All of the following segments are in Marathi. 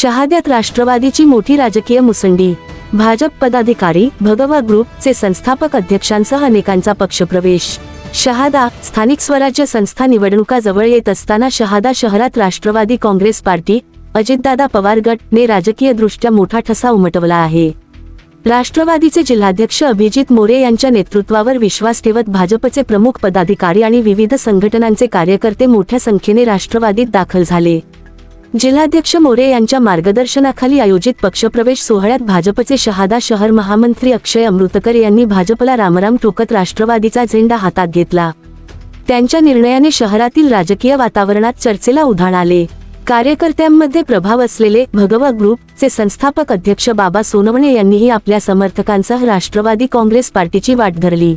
शहाद्यात राष्ट्रवादीची मोठी राजकीय मुसंडी. भाजप पदाधिकारी भगवा ग्रुपचे संस्थापक अध्यक्षांसह अनेकांचा पक्षप्रवेश. शहादा स्थानिक स्वराज्य संस्था निवडणुका जवळ येत असताना शहादा शहरात राष्ट्रवादी काँग्रेस पार्टी अजितदादा पवार गट ने राजकीय दृष्ट्या मोठा ठसा उमटवला आहे. राष्ट्रवादीचे जिल्हाध्यक्ष अभिजित मोरे यांच्या नेतृत्वावर विश्वास ठेवत भाजपचे प्रमुख पदाधिकारी आणि विविध संघटनांचे कार्यकर्ते मोठ्या संख्येने राष्ट्रवादीत दाखल झाले. जिल्हाध्यक्ष मोरे यांच्या मार्गदर्शनाखाली आयोजित पक्षप्रवेश सोहळ्यात भाजपचे शहादा शहर महामंत्री अक्षय अमृतकर यांनी भाजपला रामराम ठोकत राष्ट्रवादीचा झेंडा हातात घेतला. त्यांच्या निर्णयाने शहरातील राजकीय वातावरणात चर्चेला उधाण आले. कार्यकर्त्यांमध्ये प्रभाव असलेले भगवा ग्रुपचे संस्थापक अध्यक्ष बाबा सोनवणे यांनीही आपल्या समर्थकांसह राष्ट्रवादी काँग्रेस पार्टीची वाट धरली.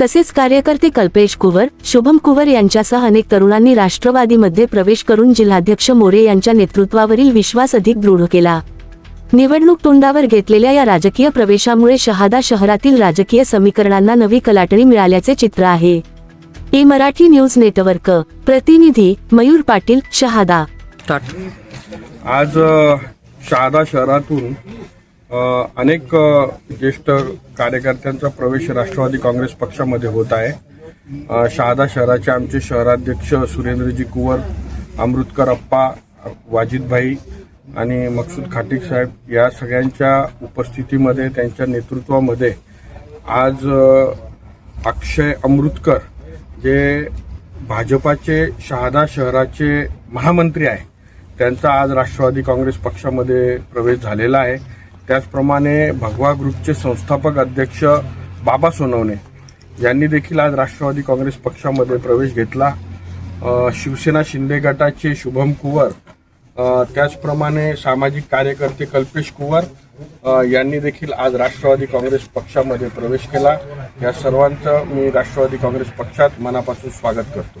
तसेच कार्यकर्ते कल्पेश कुवर शुभम कुवर यांच्यासह अनेक तरुणांनी राष्ट्रवादीमध्ये प्रवेश करून जिल्हाध्यक्ष मोरे यांच्या नेतृत्वावरील विश्वास अधिक दृढ केला. निवडणूक तोंडावर घेतलेल्या या राजकीय प्रवेशामुळे शहादा शहरातील राजकीय समीकरणांना नवी कलाटणी मिळाल्याचे चित्र आहे. ए मराठी न्यूज नेटवर्क प्रतिनिधी मयूर पाटील शहादा. आज शहादा शहरातून अनेक ज्येष्ठ कार्यकर्त्यांचा प्रवेश राष्ट्रवादी काँग्रेस पक्षामध्ये होत आहे. शहादा शहराचे आमचे शहराध्यक्ष सुरेंद्रजी कुवर अमृतकर अप्पा वाजिदभाई आणि मकसूद खाटिक साहेब या सगळ्यांच्या उपस्थितीमध्ये त्यांच्या नेतृत्वामध्ये आज अक्षय अमृतकर जे भाजपाचे शहादा शहराचे महामंत्री आहे त्यांचा आज राष्ट्रवादी काँग्रेस पक्षामध्ये प्रवेश झालेला आहे. त्याचप्रमाणे भगवा ग्रुपचे संस्थापक अध्यक्ष बाबा सोनवणे यांनी देखील आज राष्ट्रवादी काँग्रेस पक्षामध्ये प्रवेश घेतला. शिवसेना शिंदे गटाचे शुभम कुवर त्याचप्रमाणे सामाजिक कार्यकर्ते कल्पेश कुवर यांनी देखील आज राष्ट्रवादी काँग्रेस पक्षामध्ये प्रवेश केला. या सर्वांचं मी राष्ट्रवादी काँग्रेस पक्षात मनापासून स्वागत करतो.